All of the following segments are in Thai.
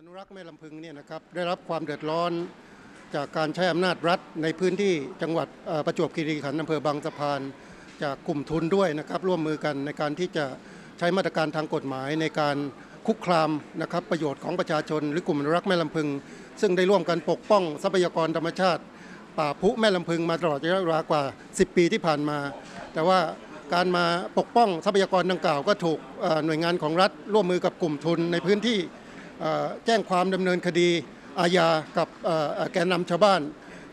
อนุรักษ์แม่ลำพึงเนี่ยนะครับได้รับความเดือดร้อนจากการใช้อำนาจรัฐในพื้นที่จังหวัดประจวบคีรีขันธ์อำเภอบางสะพาน จากกลุ่มทุนด้วยนะครับร่วมมือกันในการที่จะใช้มาตรการทางกฎหมายในการคุกคามนะครับประโยชน์ของประชาชน หรือกลุ่มอนุรักษ์แม่ลำพึง ซึ่งได้ร่วมกันปกป้องทรัพยากรธรรมชาติ ป่าพุแม่ลำพึงมาตลอดระยะเวลากว่า 10 ปีที่ผ่านมา แต่ว่าการมาปกป้องทรัพยากรดังกล่าว ก็ถูกหน่วยงานของรัฐร่วมมือกับกลุ่มทุนในพื้นที่ แจ้งความดำเนินคดีอาญากับแกนนำชาวบ้าน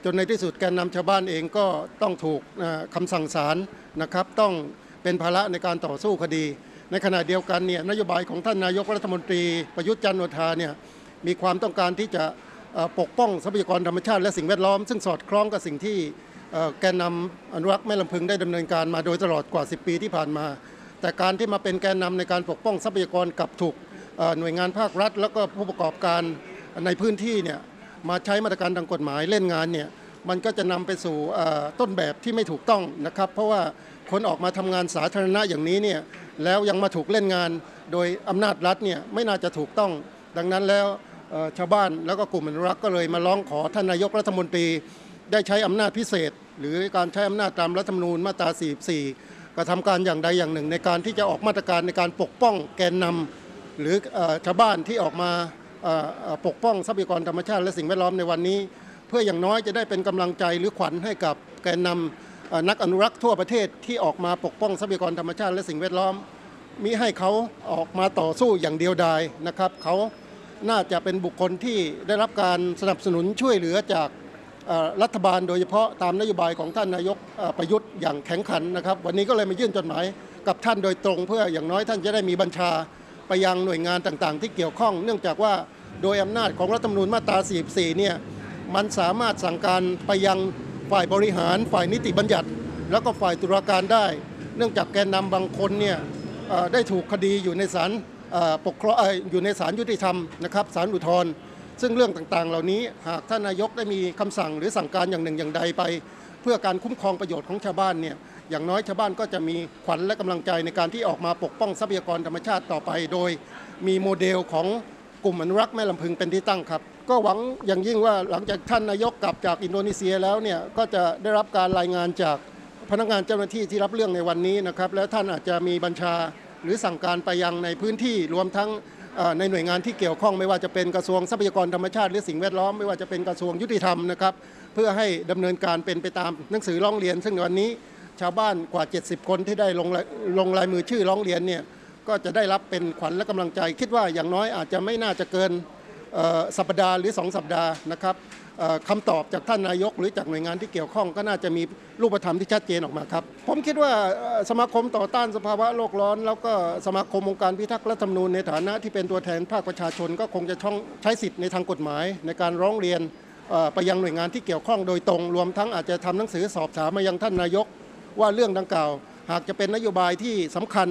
จนในที่สุดแกนนำชาวบ้านเองก็ต้องถูกเอ่อคำสั่งศาลนะครับ ต้องเป็นภาระในการต่อสู้คดี ในขณะเดียวกันเนี่ยนโยบายของท่านนายกรัฐมนตรีประยุทธ์จันทร์โอชาเนี่ยมีความต้องการที่จะปกป้องทรัพยากรธรรมชาติและสิ่งแวดล้อม ซึ่งสอดคล้องกับสิ่งที่แกนนำอนุรักษ์แม่ลำพึงได้ดำเนินการมาโดยตลอดกว่า 10 ปีที่ผ่านมา แต่การที่มาเป็นแกนนำในการปกป้องทรัพยากรกับถูก หน่วยงานภาครัฐ แล้วก็ผู้ประกอบการในพื้นที่เนี่ยมาใช้มาตรการทางกฎหมายเล่นงานเนี่ยมันก็จะนำไปสู่ต้นแบบที่ไม่ถูกต้องนะครับ เพราะว่าคนออกมาทำงานสาธารณะอย่างนี้เนี่ยแล้วยังมาถูกเล่นงาน โดยอำนาจรัฐเนี่ยไม่น่าจะถูกต้อง ดังนั้นแล้วชาวบ้านแล้วก็กลุ่มอนุรักษ์ก็เลยมาร้องขอท่านนายกรัฐมนตรี ได้ใช้อำนาจพิเศษ หรือการใช้อำนาจตามรัฐธรรมนูญมาตรา 44 กระทำการอย่างใดอย่างหนึ่ง ในการที่จะออกมาตรการในการปกป้องแกนนำ หรือชาวบ้านที่ออกมาปกป้องทรัพยากรธรรมชาติและสิ่งแวดล้อมในวันนี้ เพื่ออย่างน้อยจะได้เป็นกำลังใจหรือขวัญให้กับแกนนำนักอนุรักษ์ทั่วประเทศที่ออกมาปกป้องทรัพยากรธรรมชาติและสิ่งแวดล้อมมิให้เขาออกมาต่อสู้อย่างเดียวดายนะครับเขาน่าจะเป็นบุคคลที่ได้รับการสนับสนุนช่วยเหลือจากรัฐบาลโดยเฉพาะตามนโยบายของท่านนายกประยุทธ์อย่างแข็งขันนะครับ วันนี้ก็เลยมายื่นจดหมายกับท่านโดยตรง เพื่ออย่างน้อยท่านจะได้มีบัญชา ไปยังหน่วยงานต่างๆ ที่เกี่ยวข้อง เนื่องจากว่าโดยอำนาจของรัฐธรรมนูญมาตรา 44 เนี่ยมันสามารถสั่งการไปยังฝ่ายบริหาร ฝ่ายนิติบัญญัติ แล้วก็ฝ่ายตุลาการได้ เนื่องจากแกนนำบางคนเนี่ยได้ถูกคดีอยู่ในศาลปกครองเอ่ออยู่ในศาลยุติธรรมนะครับศาลอุทธรณ์ซึ่งเรื่องต่างๆ เหล่านี้หากท่านนายกได้มีคำสั่งหรือสั่งการอย่างหนึ่งอย่างใดไป เพื่อการคุ้มครองประโยชน์ของชาวบ้านเนี่ย อย่างน้อยชาวบ้านก็จะมีขวัญและกำลังใจในการที่ออกมาปกป้องทรัพยากรธรรมชาติต่อไป โดยมีโมเดลของกลุ่มอนุรักษ์แม่ลำพึงเป็นที่ตั้งครับ ก็หวังอย่างยิ่งว่าหลังจากท่านนายกกลับจากอินโดนีเซียแล้วเนี่ยก็จะได้รับการรายงานจากพนักงานเจ้าหน้าที่ที่รับเรื่องในวันนี้นะครับแล้วท่านอาจจะมีบัญชาหรือสั่งการไปยังในพื้นที่รวมทั้งในหน่วยงานที่เกี่ยวข้องไม่ว่าจะเป็นกระทรวงทรัพยากรธรรมชาติหรือสิ่งแวดล้อมไม่ว่าจะเป็นกระทรวงยุติธรรมนะครับเพื่อให้ดำเนินการเป็นไปตามหนังสือร้องเรียน ซึ่งในวันนี้ ชาวบ้านกว่า 70 คนที่ได้ลงลายลงลายมือชื่อร้องเรียนเนี่ยก็จะได้รับเป็นขวัญและกำลังใจ คิดว่าอย่างน้อยอาจจะไม่น่าจะเกินสัปดาห์หรือ 2 สัปดาห์นะครับคำตอบจากท่านนายกหรือจากหน่วยงานที่เกี่ยวข้องก็น่าจะมีรูปธรรมที่ชัดเจนออกมาครับ ผมคิดว่าสมาคมต่อต้านสภาวะโลกร้อน แล้วก็สมาคมองค์การพิทักษ์รัฐธรรมนูญในฐานะที่เป็นตัวแทนภาคประชาชน ก็คงจะช่องใช้สิทธิ์ในทางกฎหมาย ในการร้องเรียนไปยังหน่วยงานที่เกี่ยวข้องโดยตรง รวมทั้งอาจจะทำหนังสือสอบถามมายังท่านนายก ว่าเรื่องดังกล่าว หากจะเป็นนโยบายที่สำคัญ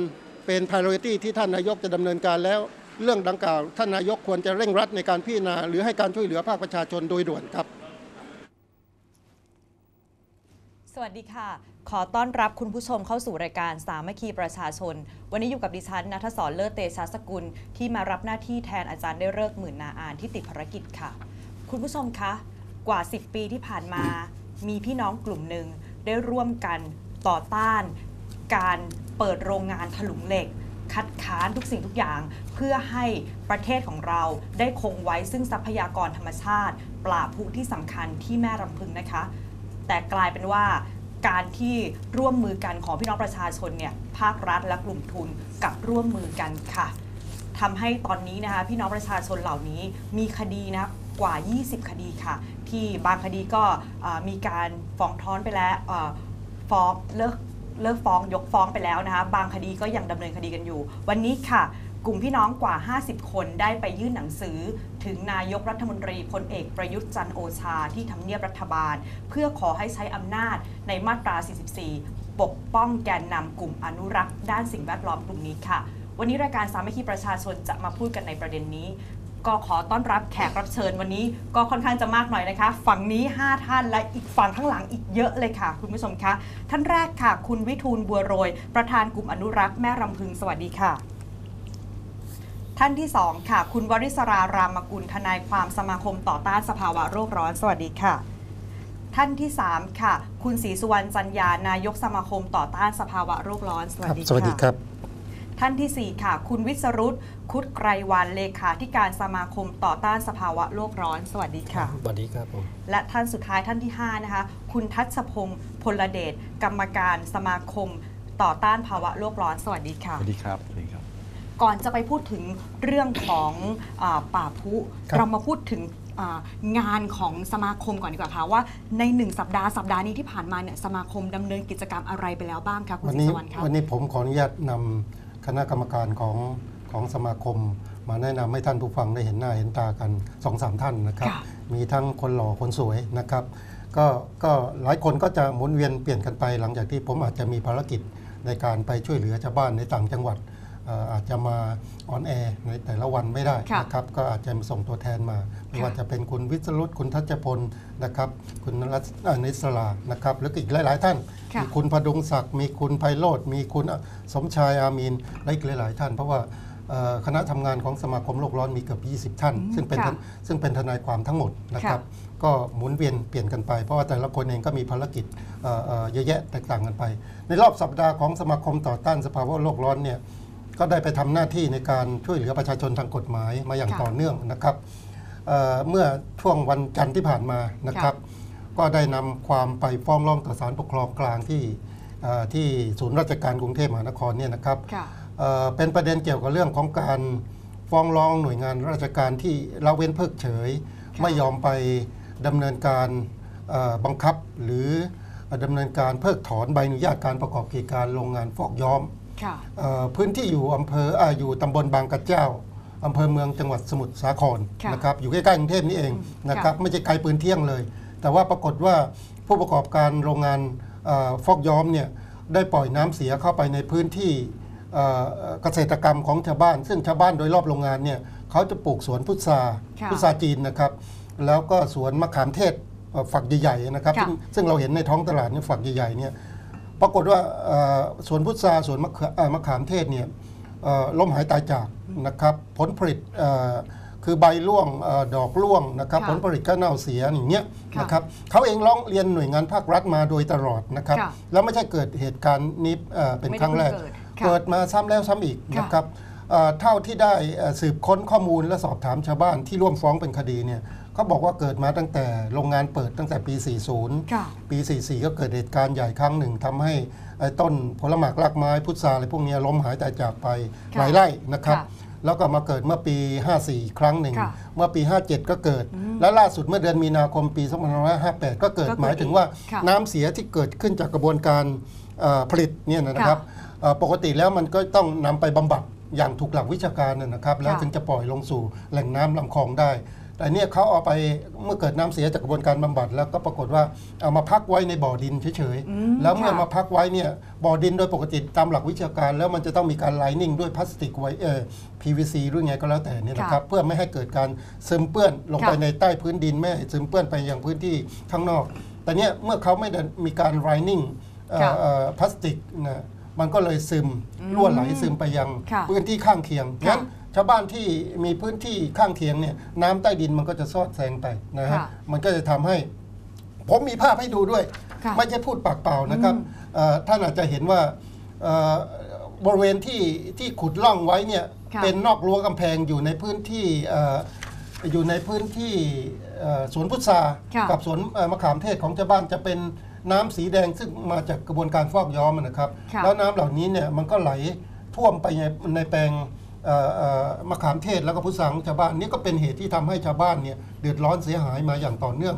เป็น priority ที่ท่านนายกจะดำเนินการแล้ว เรื่องดังกล่าว ท่านนายกควรจะเร่งรัดในการพิจารณาหรือให้การช่วยเหลือภาคประชาชนโดยด่วนครับ สวัสดีค่ะ ขอต้อนรับคุณผู้ชมเข้าสู่รายการสามัคคีประชาชน วันนี้อยู่กับดิฉันนัทศรเลิศเตชะสกุล ที่มารับหน้าที่แทนอาจารย์ได้เลิกหมื่นนาอานที่ติดภารกิจค่ะ คุณผู้ชมคะกว่า 10 ปีที่ผ่านมา มีพี่น้องกลุ่มหนึ่งได้ร่วมกัน ต่อต้านการเปิดโรงงานถลุงเหล็ก คัดค้านทุกสิ่งทุกอย่าง เพื่อให้ประเทศของเราได้คงไว้ซึ่งทรัพยากรธรรมชาติ ปลาภูที่สำคัญที่แม่รำพึงนะคะ แต่กลายเป็นว่าการที่ร่วมมือกันของพี่น้องประชาชนเนี่ยภาครัฐและกลุ่มทุนกับร่วมมือกันค่ะทำให้ตอนนี้นะคะพี่น้องประชาชนเหล่านี้มีคดีนะกว่า 20 คดีค่ะ ที่บางคดีก็มีการฟ้องท้อนไปแล้ว ฟ้องเลิกเลิกฟ้องยกฟ้องไปแล้วนะคะ บางคดีก็ยังดำเนินคดีกันอยู่ วันนี้ค่ะ กลุ่มพี่น้องกว่า 50 คนได้ไปยื่นหนังสือ ถึงนายกรัฐมนตรีพลเอกประยุทธ์จันทร์โอชาที่ทำเนียบรัฐบาล เพื่อขอให้ใช้อำนาจในมาตรา 44 ปกป้องแกนนำกลุ่มอนุรักษ์ ด้านสิ่งแวดล้อมกลุ่มนี้ค่ะ วันนี้รายการสามัคคีประชาชนจะมาพูดกันในประเด็นนี้ ก็ขอต้อนรับแขกรับเชิญวันนี้ก็ค่อนข้างจะมากหน่อยนะคะ ฝั่งนี้ 5 ท่านและอีกฝั่งข้างหลังอีกเยอะเลยค่ะ คุณผู้ชมคะท่านแรกค่ะ คุณวิทูลบัวโรย ประธานกลุ่มอนุรักษ์แม่รำพึงสวัสดีค่ะ ท่านที่ 2 ค่ะ คุณวริศรารามกุลทนายความสมาคมต่อต้านสภาวะโรคร้อน สวัสดีค่ะ ท่านที่ 3 ค่ะ คุณศรีสุวรรณจันยานายกสมาคมต่อต้านสภาวะโรคร้อนสวัสดีสวัสดีค่ะครับ ท่านทีสี่ 4 ค่ะ คุณวิศรุตคุดไกรวันเลขาธิการสมาคมต่อต้านสภาวะโลกร้อน สวัสดีค่ะ สวัสดีครับผม และท่านสุดท้ายท่านที่ 5 นะคะ คุณทัชพงศ์พลเดช กรรมการสมาคมต่อต้านภาวะโลกร้อน สวัสดีค่ะ สวัสดีครับ สวัสดีครับ ก่อนจะไปพูดถึงเรื่องของอาป่าพุครับเรามาพูดถึงอ่างานของสมาคมก่อนดีกว่าค่ะว่าในหนึ่งสัปดาห์สัปดาห์นี้ที่ผ่านมาเนี่ยสมาคมดำเนินกิจกรรมอะไรไปแล้วบ้างคะคุณวันศรีนี้สวรรค์คะวันนี้ผมขออนุญาตนำ คณะกรรมการของของสมาคม มาแนะนำให้ท่านผู้ฟังได้เห็นหน้าเห็นตากันสองสามท่านนะครับค่ะมีทั้งคนหล่อคนสวยนะครับ ก็ก็หลายคนก็จะหมุนเวียนเปลี่ยนกันไปหลังจากที่ผมอาจจะมีภารกิจในการไปช่วยเหลือชาวบ้านในต่างจังหวัดเอ่ออาจจะมาออนแอร์ในแต่ละวันไม่ได้ค่ะนะครับก็อาจจะส่งตัวแทนมาไม่ว่าจะเป็นคุณวิศรุตคุณทัชพลนะครับคุณนรัตน์เอ่อนิสรานะครับแล้วก็อีกหลาย ๆ ท่านค่ะมีคุณพดุงศักดิ์มีคุณไพโรธมีคุณสมชายอามีนและอีกหลาย ๆ ท่าน เพราะว่าเอ่อคณะทำงานของสมาคมโลกร้อนมีเกือบ 20 ท่านอืมซึ่งเป็นค่ะซึ่งเป็นทนายความทั้งหมดนะครับก็หมุนเวียนเปลี่ยนกันไป เพราะว่าแต่ละคนเองก็มีภารกิจเอ่อเอ่อเยอะแยะแตกต่างกันไป ในรอบสัปดาห์ของสมาคมต่อต้านสภาวะโลกร้อนเนี่ย ก็ได้ไปทำหน้าที่ในการช่วยเหลือประชาชนทางกฎหมายมาอย่างค่ะต่อเนื่องนะครับเอ่อเมื่อช่วงวันจันทร์ที่ผ่านมานะครับ ก็ได้นำความไปฟ้องร้องต่อศาลปกครองกลางที่เอ่อที่ศูนย์ราชการกรุงเทพมหานครเนี่ยนะครับค่ะเอ่อเป็นประเด็นเกี่ยวกับเรื่องของการฟ้องร้องหน่วยงานราชการที่ละเว้นเพิกเฉยค่ะไม่ยอมไปดำเนินการเอ่อบังคับหรือดำเนินการเพิกถอนใบอนุญาตการประกอบกิจการโรงงานฟอกย้อมค่ะเอ่อ พื้นที่อยู่อำเภออาอยู่ตำบลบางกระเจ้าอำเภอเมืองจังหวัดสมุทรสาครค่ะนะครับอยู่ใกล้ๆกรุงเทพนี่เองอืมนะครับไม่ใช่ไกลปืนเที่ยงเลย แต่ว่าปรากฏว่าผู้ประกอบการโรงงานเออฟอกย้อมเนี่ยได้ปล่อยน้ำเสียเข้าไปในพื้นที่เอ่อเกษตรกรรมของชาวบ้าน ซึ่งชาวบ้านโดยรอบโรงงานเนี่ยเขาจะปลูกสวนพุทราค่ะพุทราจีนนะครับ แล้วก็สวนมะขามเทศเอ่อฝักใหญ่ๆนะครับค่ะซึ่งซึ่งเราเห็นในท้องตลาดเนี่ยฝักใหญ่ๆเนี่ย ปรากฏว่าเอ่อสวนพุทราสวนมะเขือเอ่อมะขามเทศเนี่ยเอ่อล้มหายตายจากนะครับ ผลผลิตเอ่อคือใบร่วงเออดอกร่วงนะครับค่ะผลผลิตก็เน่าเสียอย่างเงี้ยค่ะนะครับเขาเองร้องเรียนหน่วยงานภาครัฐมาโดยตลอดนะครับค่ะแล้วไม่ใช่เกิดเหตุการณ์นี้เอ่อเป็นไม่คได้รั้งแรกเพิ่งเกิดค่ะเกิดมาซ้ำแล้วซ้ำอีกค่ะนะครับเอ่อเท่าที่ได้เอ่อสืบค้นข้อมูลและสอบถามชาวบ้านที่ร่วมฟ้องเป็นคดีเนี่ย เขาบอกว่าเกิดมาตั้งแต่โรงงานเปิดตั้งแต่ปี 40ค่ะปี 44 ก็เกิดเหตุการณ์ใหญ่ครั้งหนึ่งทำให้ไอ้ต้นผลหมากรากไม้พุทราอะไรพวกเนี้ยล้มหายตายจากไปค่ะหลายไร่นะครับค่ะแล้วก็มาเกิดเมื่อปี 54อีกครั้งหนึ่งค่ะเมื่อปี 57 ก็เกิดอืมและล่าสุดเมื่อเดือนมีนาคมปี 2558 ก็เกิดก็เกิดหมายถึงว่าค่ะน้ำเสียที่เกิดขึ้นจากกระบวนการเอ่อผลิตเนี่ยนะครับเอ่อปกติแล้วมันก็ต้องนำไปบำบัดอย่างถูกหลักวิชาการนะนะครับ แล้วค่ะถึงจะปล่อยลงสู่แหล่งน้ำลำคลองได้ แต่เนี่ยเขาเอาไปเมื่อเกิดน้ำเสียจากกระบวนการบำบัด แล้วก็ปรากฏว่าเอามาพักไว้ในบ่อดินเฉยอืมๆแล้วเมื่อค่ะมาพักไว้เนี่ยบ่อดินโดยปกติตามหลักวิชาการ แล้วมันจะต้องมีการไลนิ่งด้วยพลาสติกไว้เอ่อ PVC หรือไงก็แล้วแต่เนี่ยนะครับเพื่อไม่ให้เกิดการซึมเปื้อนลงไปค่ะในใต้พื้นดินไม่ให้ซึมเปื้อนไปยังพื้นที่ข้างนอก แต่เนี่ยเมื่อเขาไม่ได้มีการไลนิ่งค่ะพลาสติกนะมันก็เลยซึมอืมรั่วไหลซึมไปยังค่ะพื้นที่ข้างเคียงค่ะงั้นชาวบ้านที่มีพื้นที่ข้างเคียงเนี่ยน้ำใต้ดินมันก็จะซอดแซงไปนะฮะค่ะมันก็จะทำให้ ผมมีภาพให้ดูด้วย ค่ะไม่ใช่พูดปากเปล่านะครับอืมเอ่อท่านอาจจะเห็นว่าเอ่อบริเวณที่ที่ขุดล่องไว้เนี่ยค่ะ เป็นนอกรั้วกำแพงอยู่ในพื้นที่เอ่ออยู่ในพื้นที่เอ่อสวนพุทราค่ะกับสวนเอ่อมะขามเทศของชาวบ้านจะเป็นน้ำสีแดงซึ่งมาจากกระบวนการฟอกย้อมนะครับ ค่ะ แล้วน้ำเหล่านี้เนี่ยมันก็ไหลท่วมไปในในแปลงเอ่อเอ่อ มะขามเทศแล้วก็พุทราของชาวบ้านนี่ก็เป็นเหตุที่ทำให้ชาวบ้านเนี่ยเดือดร้อนเสียหายมาอย่างต่อเนื่อง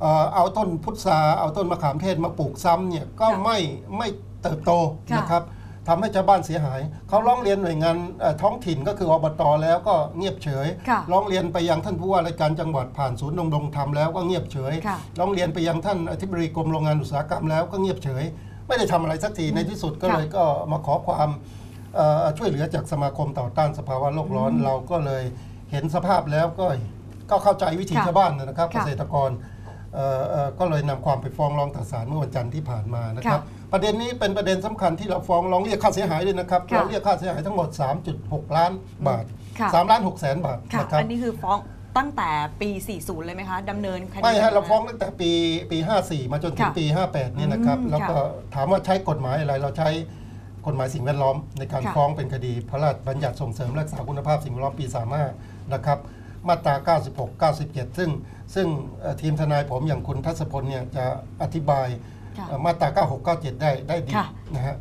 เอ่อเอาต้นพุทราเอาต้นมะขามเทศมาปลูกซ้ำเนี่ยก็ค่ะไม่ไม่เติบโตค่ะนะครับทำให้ชาวบ้านเสียหาย เขาร้องเรียนหน่วยงานเอ่อท้องถิ่นก็คืออบตแล้วก็เงียบเฉยค่ะร้องเรียนไปยังท่านผู้ว่าราชการจังหวัดผ่านศูนย์ดำรงธรรมแล้วก็เงียบเฉยค่ะร้องเรียนไปยังท่านอธิบดีกรมโรงงานอุตสาหกรรมแล้วก็เงียบเฉย ไม่ได้ทำอะไรสักทีในที่สุดก็ค่ะเลยก็มาขอความเอ่อ ช่วยเหลือจากสมาคมต่อต้านสภาวะโลกร้อนเราก็เลยเห็นสภาพแล้วก็ก็เข้าใจวิธีค่ะชาวบ้านนะครับค่ะเกษตรกรเอ่อเอ่อก็เลยนำความไปฟ้องร้องต่อศาลเมื่อวันจันทร์ที่ผ่านมานะครับ ประเด็นนี้เป็นประเด็นสำคัญที่เราฟ้องร้องเรียกค่าเสียหายด้วยนะครับค่ะเราเรียกค่าเสียหายทั้งหมด 3.6 ล้านบาทค่ะสามล้านหกแสนบาทค่ะนะครับอันนี้คือฟ้องตั้งแต่ปี 40 เลยไหมคะดำเนินคดีไม่ฮะเราฟ้องตั้งแต่ปีปี 54 มาจนถึงค่ะปี 58 นี่นะครับอืมแล้วก็ถามว่าใช้กฎหมายอะไรเราใช้ กฎหมายสิ่งแวดล้อม ในการค่ะฟ้องเป็นคดีพระราชบัญญัติส่งเสริมรักษาคุณภาพสิ่งแวดล้อมปี 35 นะครับ มาตรา 96 97 ซึ่งซึ่งเอ่อทีมทนายผมอย่างคุณทัศพลเนี่ยจะอธิบายค่ะเอ่อมาตรา 96 97 ได้ได้ดีค่ะนะฮะ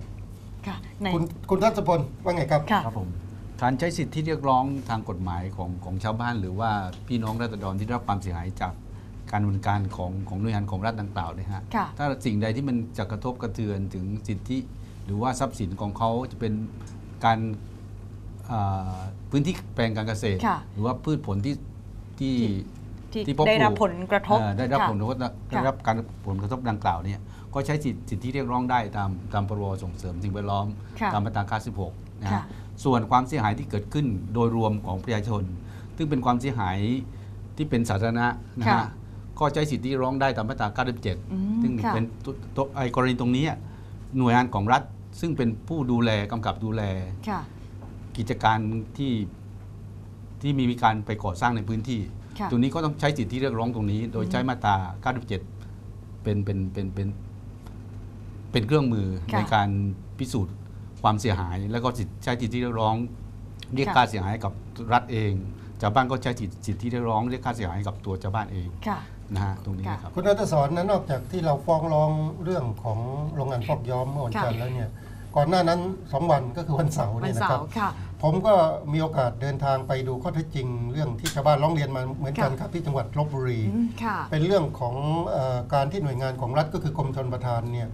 ค่ะในคุณคุณทัศพลว่าไงครับค่ะครับผมการใช้สิทธิที่เรียกร้องทางกฎหมายของของชาวบ้าน หรือว่าพี่น้องราษฎรที่ได้รับความเสียหายจากการดำเนินการของของหน่วยงานของรัฐดังกล่าวเนี่ยฮะค่ะถ้าสิ่งใดที่มันจะกระทบกระเทือนถึงสิทธิ หรือว่าทรัพย์สินของเขาจะเป็นการอ่าพื้นที่แปลงการเกษตรค่ะหรือว่าพืชผลที่ที่ที่ที่พบได้รับปลูกผลกระทบเอ่อได้รับค่ะผลกระทบได้รับการผลกระทบดังกล่าวเนี่ยก็ใช้สิทธิสิทธิเรียกร้องได้ตามตามพรบส่งเสริมสิ่งแวดล้อมค่ะตามมาตรา96นะค่ะฮะส่วนความเสียหายที่เกิดขึ้นโดยรวมของประชาชน ซึ่งเป็นความเสียหายที่เป็นสาธารณะนะค่ะฮะก็ใช้สิทธิร้องได้ตามมาตราอืม97ซึ่งค่ะเป็นตัวตัวไอ้กรณีตรงนี้หน่วยงานของรัฐ ซึ่งเป็นผู้ดูแลกำกับดูแล ค่ะ กิจการที่ที่มีการไปก่อสร้างในพื้นที่ ค่ะ ตรงนี้ก็ต้องใช้สิทธิเรียกร้องตรงนี้ โดยใช้มาตรา97เป็นเป็นเป็นเป็นเป็นเครื่องมือค่ะในการพิสูจน์ความเสียหาย แล้วก็สิทธิใช้สิทธิเรียกร้อง เรียกค่ะ ค่าเสียหายกับรัฐเองชาวบ้านก็ใช้สิทธิสิทธิเรียกร้องเรียกค่าเสียหายกับตัวชาวบ้านเองค่ะ นะฮะตรงนี้ค่ะ นะครับ คุณรัตสอนนั้นนอกจากที่เราฟ้องร้องเรื่องของโรงงานฟอกย้อมเมื่อวันค่ะจันทร์แล้วเนี่ย ก่อนหน้านั้นสองวันก็คือวันเสาร์วัเนี่นยนะเสาครับ ร์ค่ะ ผมก็มีโอกาสเดินทางไปดูข้อเท็จจริง เรื่องที่ชาวบ้านร้องเรียนมาเหมือนกันค่ะ ครับที่จังหวัดลบบุรี อืมค่ะ เป็นเรื่องของเออการที่หน่วยงานของรัฐก็คือกรมชนประทานเนี่ย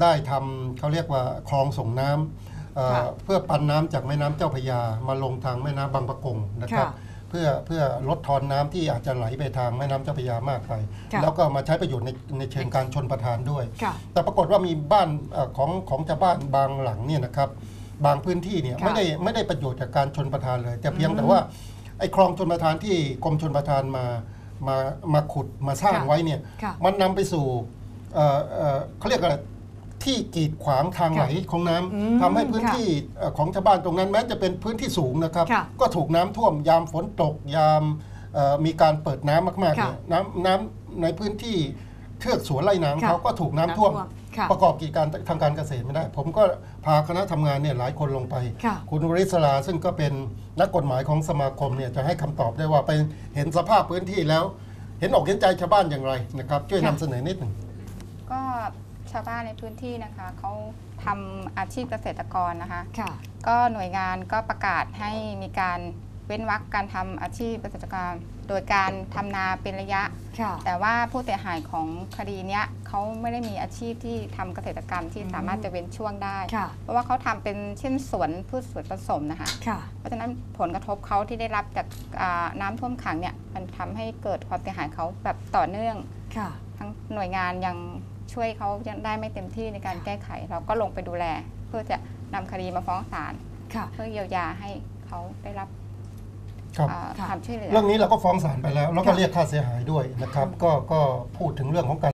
ได้ทำเขาเรียกว่าคลองส่งน้ำเอ่อค่ะเพื่อปันน้ำจากแม่น้ำเจ้าพระยามาลงทางแม่น้ำบางปะกงนะครับ ค่ะ เพื่อเพื่อลดทอนน้ำที่อาจจะไหลไปทางแม่น้ำเจ้าพระยามากไปค่ะแล้วก็มาใช้ประโยชน์ในในเชิงการชนประทานด้วยค่ะแต่ปรากฏว่ามีบ้านเอ่อของของชาวบ้านบางหลังเนี่ยนะครับบางพื้นที่เนี่ยค่ะไม่ได้ไม่ได้ประโยชน์จากการชนประทานเลย แต่เพียงอืมแต่ว่าไอ้คลองชนประทานที่กรมชนประทานมามามาขุดมาสร้างค่ะไว้เนี่ยค่ะมันนำไปสู่เอ่อเอ่อเขาเรียกอะไร ที่กีดขวางทางไหลของน้ำอืมทำให้พื้นค่ะที่เอ่อของชาวบ้านตรงนั้นแม้จะเป็นพื้นที่สูงนะครับค่ะก็ถูกน้ำท่วมยามฝนตกยามเอ่อมีการเปิดน้ำมากๆค่ะเนี่ยน้ำน้ำในพื้นที่เทือกสวนไร่น้ำค่ะเขาก็ถูกน้ำท่วมค่ะประกอบกิจการทางการเกษตรไม่ได้ ผมก็พาคณะทำงานเนี่ยหลายคนลงไปค่ะคุณวริศราซึ่งก็เป็นนักกฎหมายของสมาคมเนี่ยจะให้คำตอบได้ว่าไปเห็นสภาพพื้นที่แล้ว เห็นอกเห็นใจชาวบ้านอย่างไรนะครับ ช่วยนำค่ะเสนอนิดหนึ่งก็ ชาวบ้านในพื้นที่นะคะเขาทำอาชีพเกษตรกรนะคะ ค่ะ ก็หน่วยงานก็ประกาศให้มีการเว้นวรรคการทำอาชีพเกษตรกร โดยการทำนาเป็นระยะ ค่ะ แต่ว่าผู้เสียหายของคดีเนี้ยเขาไม่ได้มีอาชีพที่ทำเกษตรกรรมที่อืมสามารถจะเว้นช่วงได้ ค่ะ เพราะว่าเขาทำเป็นเช่นสวนพืชสวนผสมนะคะ ค่ะ เพราะฉะนั้นผลกระทบเขาที่ได้รับจากอ่าน้ำท่วมขังเนี่ยมันทำให้เกิดความเสียหายเขาแบบต่อเนื่อง ค่ะ ทั้งหน่วยงานยัง ช่วยเขายังได้ไม่เต็มที่ในการแก้ไข เราก็ลงไปดูแล เพื่อจะนำคดีมาฟ้องศาลค่ะ เพื่อเยียวยาให้เขาได้รับครับอ่าค่ะ ความช่วยเหลือ เรื่องนี้เราก็ฟ้องศาลไปแล้ว แล้วก็ค่ะเรียกค่าเสียหายด้วยนะครับ ก็ก็พูดถึงเรื่องของการ